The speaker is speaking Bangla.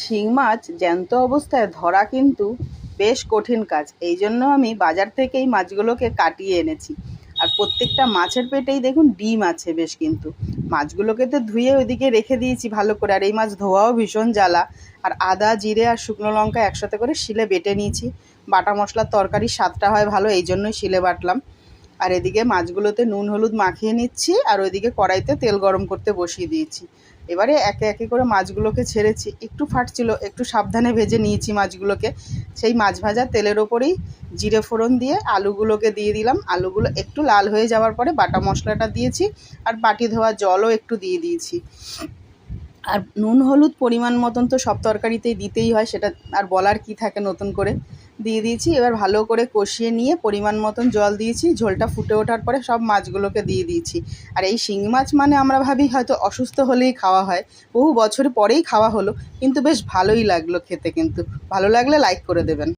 শিং মাছ জ্যান্ত অবস্থায় ধরা কিন্তু বেশ কঠিন কাজ। এই জন্য আমি বাজার থেকে এই মাছগুলোকে কাটিয়ে এনেছি। আর প্রত্যেকটা মাছের পেটেই দেখুন ডিম আছে বেশ কিন্তু। মাছগুলোকে তো ধুয়ে ওইদিকে রেখে দিয়েছি ভালো করে। আর এই মাছ ধোয়াও ভীষণ জ্বালা। আর আদা, জিরে আর শুকনো লঙ্কা একসাথে করে শিলে বেটে নিয়েছি। বাটা মশলার তরকারির স্বাদটা হয় ভালো, এই জন্যই শিলে বাটলাম। আর এদিকে মাছগুলোতে নুন, হলুদ মাখিয়ে নিচ্ছি, আর ওইদিকে কড়াইতে তেল গরম করতে বসিয়ে দিয়েছি। এবারে একে একে করে মাছগুলোকে ছেড়েছি। একটু ফাটছিল, একটু সাবধানে ভেজে নিয়েছি মাছগুলোকে। সেই মাছ ভাজা তেলের ওপরেই জিরে ফোড়ন দিয়ে আলুগুলোকে দিয়ে দিলাম। আলুগুলো একটু লাল হয়ে যাওয়ার পরে বাটা মশলাটা দিয়েছি, আর বাটি ধোয়া জলও একটু দিয়ে দিয়েছি। আর নুন, হলুদ পরিমাণ মতন তো সব তরকারিতেই দিতেই হয়, সেটা আর বলার কি থাকে নতুন করে? দিয়ে দিয়েছি। এবার ভালো করে কষিয়ে নিয়ে পরিমাণ মতন জল দিয়েছি। ঝোলটা ফুটে ওঠার পরে সব মাছগুলোকে দিয়ে দিয়েছি। আর এই শিঙি মাছ মানে আমরা ভাবি হয়তো অসুস্থ হলেই খাওয়া হয়। বহু বছর পরেই খাওয়া হলো, কিন্তু বেশ ভালোই লাগল খেতে কিন্তু। ভালো লাগলে লাইক করে দেবেন।